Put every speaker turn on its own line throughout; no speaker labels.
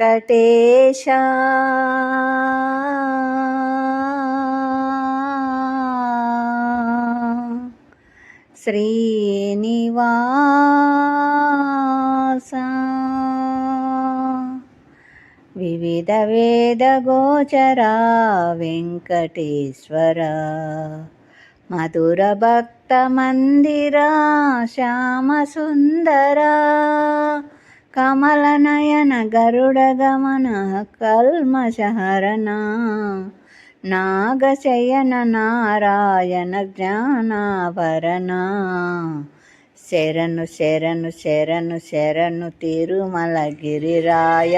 వెంకటేశ. శ్రీనివాస. వివిధ వేద గోచరా వెంకటేశ్వర. మధుర భక్త మందిరా శ్యామ సుందరా కమలనయన గరుడగమన కల్మశహరణ నాగశయన నారాయణ జ్ఞానాభరణ శరణు శరణు శరణు శరణు తిరుమల గిరిరాయ.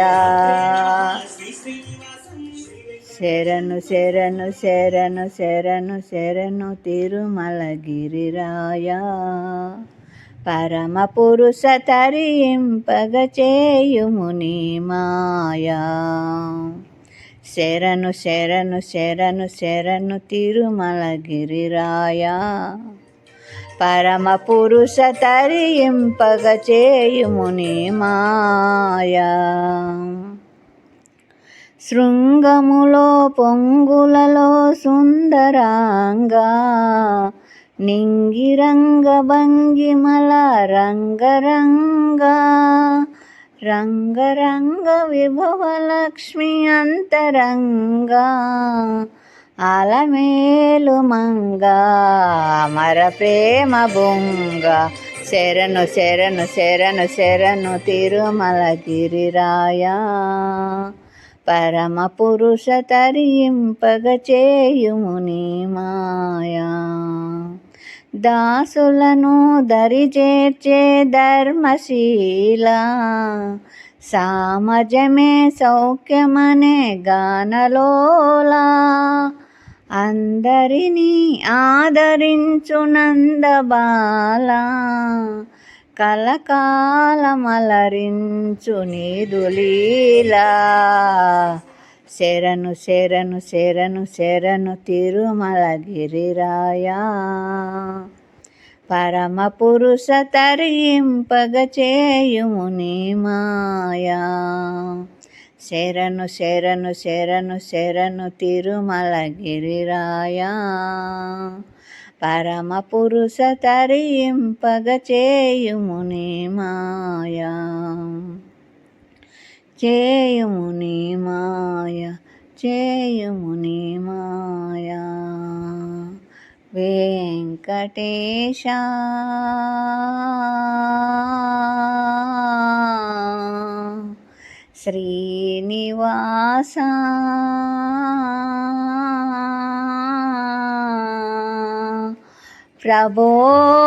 శరణు శరణు శరణు శరణు శరణు తిరుమల గిరిరాయ. పరమ పురుష తరింపగ చేయుముని మాయా. శరణు శరణు శరణు శరణు తిరుమల గిరిరాయా పరమ పురుష తరింపగ చేయుముని మాయా. శృంగములో పొంగులలో సుందరాంగా నింగిరంగ భంగిమల రంగరంగ రంగరంగ విభవలక్ష్మి అంతరంగ అలమేలు మంగ అమర ప్రేమ బొంగ శరణు శరణు శరణు శరణు తిరుమల గిరిరాయ. పరమ పురుష తరింపగ చేయుముని మాయా. దాసులను దరిచేర్చే ధర్మశీల. సామజమే సౌఖ్యమనే గానలోలా. అందరినీ ఆదరించునందబాల. కలకాలమలరించు నీదులీలా. శరణు శరణు శరణు శరణు తిరుమల గిరిరాయా పరమ పురుష తరింపగ చేయుము నీ మాయా. శరణు శరణు శరణు శరణు తిరుమల గిరిరాయా పరమ పురుష తరింపగ చేయుము నీ మాయా. చేయుముని మాయ చేయుముని మాయా. వెంకటేశ శ్రీనివాస. ప్రభో